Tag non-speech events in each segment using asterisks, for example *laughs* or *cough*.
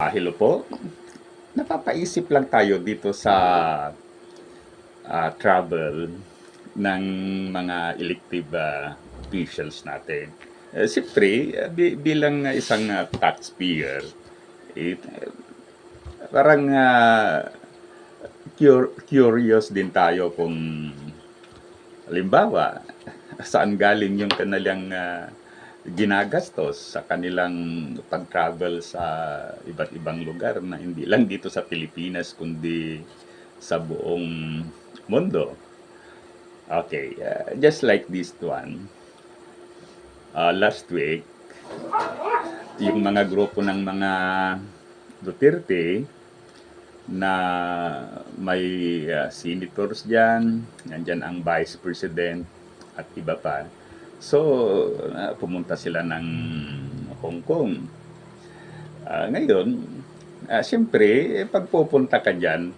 Ah, hello po. Napapaisip lang tayo dito sa ah, travel ng mga elective ah, officials natin. Eh, Siyempre, eh, bi- bilang isang ah, taxpayer, eh, parang ah, cur- curious din tayo kung halimbawa, saan galing yung kanilang ah, ginagastos sa kanilang pag-travel sa iba't ibang lugar na hindi lang dito sa Pilipinas kundi sa buong mundo. Okay, uh, just like this one. Uh, last week, yung mga grupo ng mga Duterte na may uh, senators dyan, nandyan ang vice president at iba pa. So, uh, pumunta sila ng Hong Kong. Ah, ngayon, uh, siyempre, eh, pag pupunta ka dyan,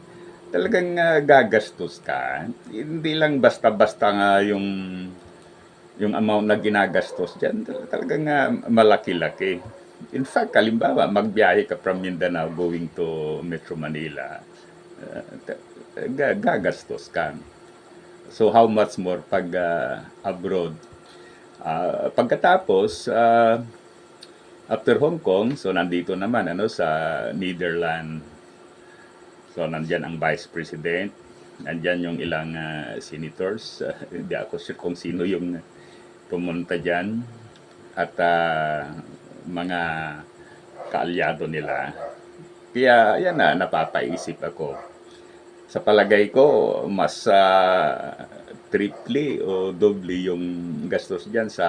talagang ah, gagastos ka. Hindi lang basta-basta nga yung yung amount na ginagastos dyan, tal- talagang ah, malaki-laki. In fact, kalimbawa, magbiyahe ka from Mindanao going to Metro Manila, ah, ga- gagastos ka. So, how much more pag ah, abroad? Ah, pagkatapos, ah, after Hong Kong, so nandito naman ano sa Netherlands. So nandyan ang Vice President, nandyan yung ilang ah, senators. Ah, *laughs* hindi ako sure kung sino yung pumunta dyan. At ah, mga kaalyado nila. Kaya yan na, napapaisip ako. Sa palagay ko, mas ah, triple o doble yung gastos dyan sa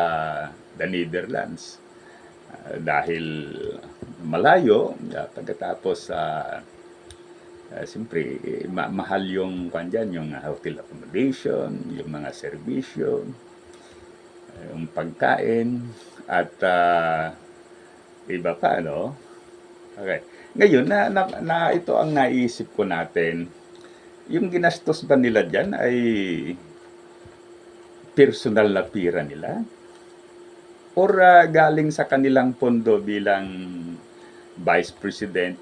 the Netherlands. Ah, dahil malayo, ah, pagkatapos sa uh, siyempre, eh, ma- mahal yung kwan dyan, yung hotel accommodation, yung mga serbisyo, yung pagkain, at ah, iba pa, no? Okay. Ngayon, na, na, na ito ang naisip ko natin, yung ginastos ba nila dyan ay personal na pira nila? Or ah, galing sa kanilang pondo bilang vice president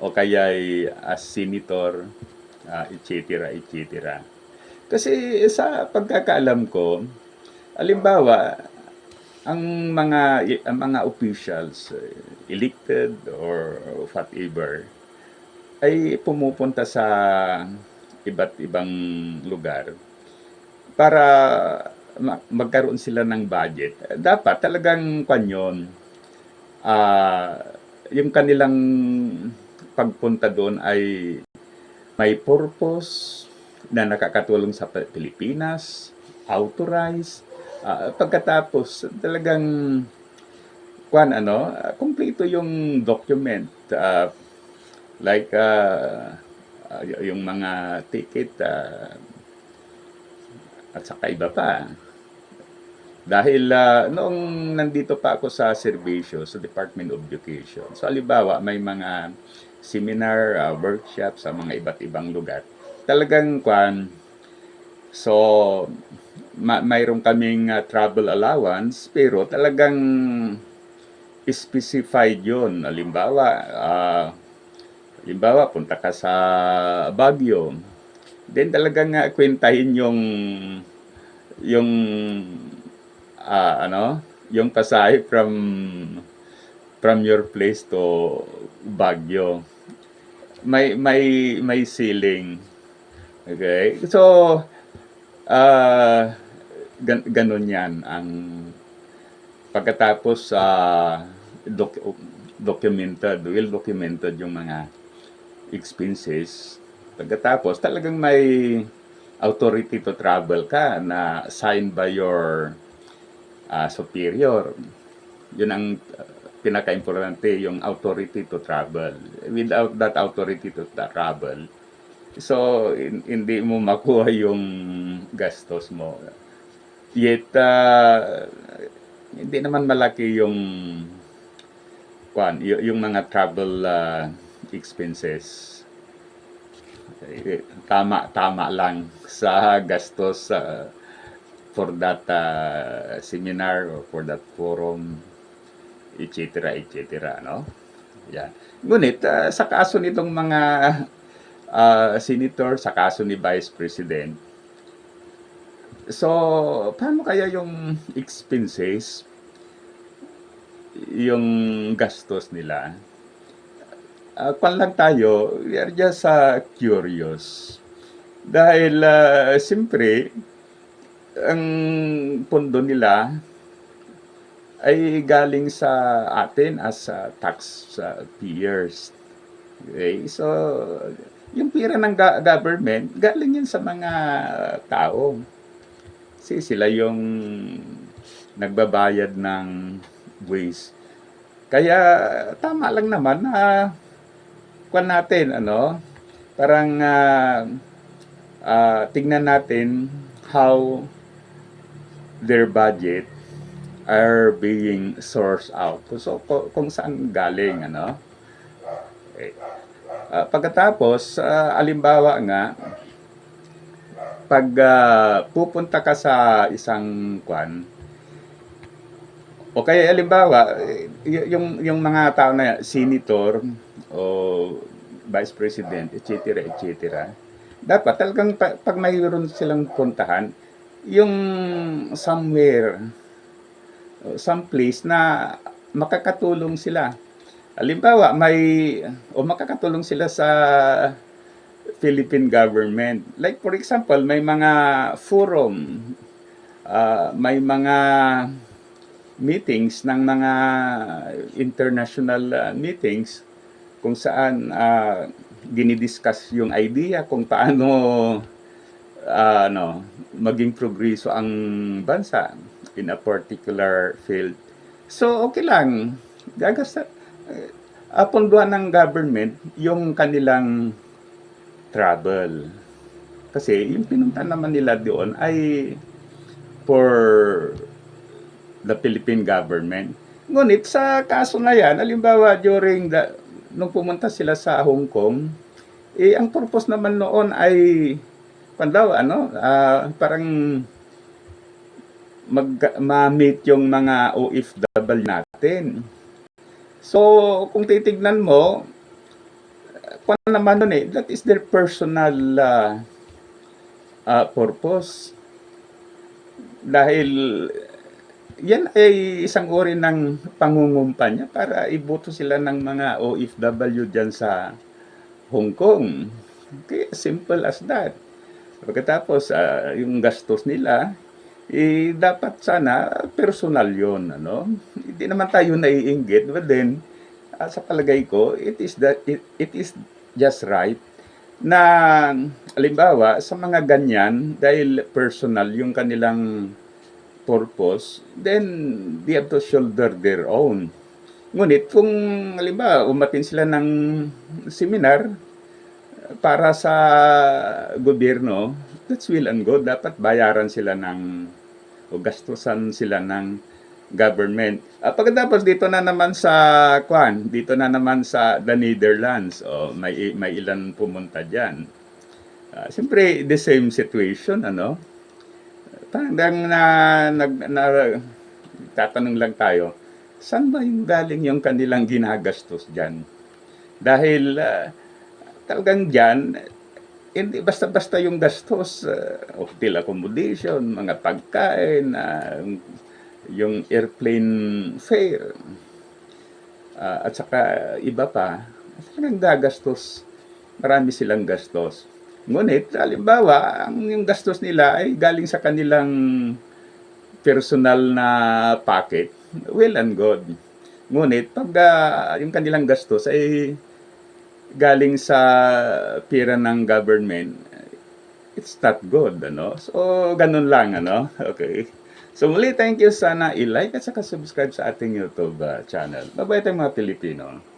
o kaya ay as senator, uh, etc., etc. Kasi sa pagkakaalam ko, alimbawa, ang mga ang mga officials eh, elected or whatever ay pumupunta sa iba't ibang lugar para ma- magkaroon sila ng budget. Dapat talagang kanyon ah yung kanilang pagpunta doon ay may purpose na nakakatulong sa Pilipinas, authorized, ah, pagkatapos talagang kwan ano, ah, kumpleto yung document ah, like y- yung mga ticket ah, at saka iba pa. Dahil ah, noong nandito pa ako sa serbisyo sa Department of Education, so halimbawa may mga seminar, ah, workshop sa mga iba't ibang lugar. Talagang kwan, so ma- mayroon kaming ah, travel allowance pero talagang specified yun. Halimbawa, ah, halimbawa punta ka sa Baguio, then talagang nga kwentahin yung yung ah, ano, yung pasahe from from your place to Baguio. May may may ceiling. Okay? So ah gan ganun 'yan ang pagkatapos sa doc- documented, well documented yung mga expenses. Pagkatapos talagang may authority to travel ka na signed by your ah, superior. Yun ang uh, pinaka-importante, yung authority to travel. Without that authority to travel, so hin- hindi mo makuha yung gastos mo. Yet, ah, hindi naman malaki yung kwan, yung mga travel ah, expenses. Eh, tama tama lang sa gastos sa for that uh, seminar or for that forum etc etc no Yan. Ngunit ah, sa kaso nitong mga ah, senator, sa kaso ni Vice President, so paano kaya yung expenses, yung gastos nila? Uh, kwan lang tayo, we are just ah, curious. Dahil, uh, siyempre, ang pondo nila ay galing sa atin as uh, tax uh, payers. Okay? So, yung pira ng ga- government, galing yan sa mga tao. Kasi sila yung nagbabayad ng buwis. Kaya, tama lang naman na kwan natin, ano, parang ah, ah, tignan natin how their budget are being sourced out. So, kung saan galing, ano? Okay. Ah, pagkatapos, ah, alimbawa nga, pag ah, pupunta ka sa isang kwan, o kaya alimbawa, eh, yung, yung mga tao na senator o vice president, etc., etc., dapat talagang pa- pag mayroon silang puntahan, yung somewhere, some place na makakatulong sila. Halimbawa, may o makakatulong sila sa Philippine government. Like for example, may mga forum, ah, may mga meetings ng mga international ah, meetings kung saan ah, dinidiscuss yung idea kung paano ah, ano, maging progreso ang bansa in a particular field. So, okay lang. Gagasta, eh, apunduan ng government yung kanilang travel. Kasi yung pinunta naman nila doon ay for the Philippine government. Ngunit sa kaso na yan, halimbawa during the, nung pumunta sila sa Hong Kong, eh, ang purpose naman noon ay pandaw, ano, ah, parang mag, ma-meet yung mga OFW natin. So, kung titignan mo, kung naman nun eh, that is their personal ah, ah, purpose. Dahil yan ay isang uri ng pangungumpanya para iboto sila ng mga OFW dyan sa Hong Kong. Okay, simple as that. Pagkatapos, ah, yung gastos nila, eh, dapat sana personal yon ano? Hindi naman tayo naiinggit, but then, ah, sa palagay ko, it is, that, it, it is just right na, alimbawa, sa mga ganyan, dahil personal yung kanilang purpose, then they have to shoulder their own. Ngunit kung halimbawa umatin sila ng seminar para sa gobyerno, that's will and good. Dapat bayaran sila ng o gastusan sila ng government. Uh, pagkatapos dito na naman sa kwan, dito na naman sa the Netherlands, o may may ilan pumunta diyan. Uh, Siyempre, the same situation, ano? Parang na, nag, na, tatanong lang tayo, saan ba yung galing yung kanilang ginagastos dyan? Dahil ah, talagang dyan, hindi basta-basta yung gastos, uh, hotel accommodation, mga pagkain, ah, yung airplane fare, ah, at saka iba pa, talagang gagastos. Marami silang gastos. Ngunit, halimbawa, ang yung gastos nila ay galing sa kanilang personal na pocket, well and good. Ngunit, pag ah, yung kanilang gastos ay galing sa pira ng government, it's not good, ano? So, ganun lang, ano? *laughs* Okay. So, muli, thank you. Sana i-like at saka subscribe sa ating YouTube ah, channel. Babay tayong mga Pilipino.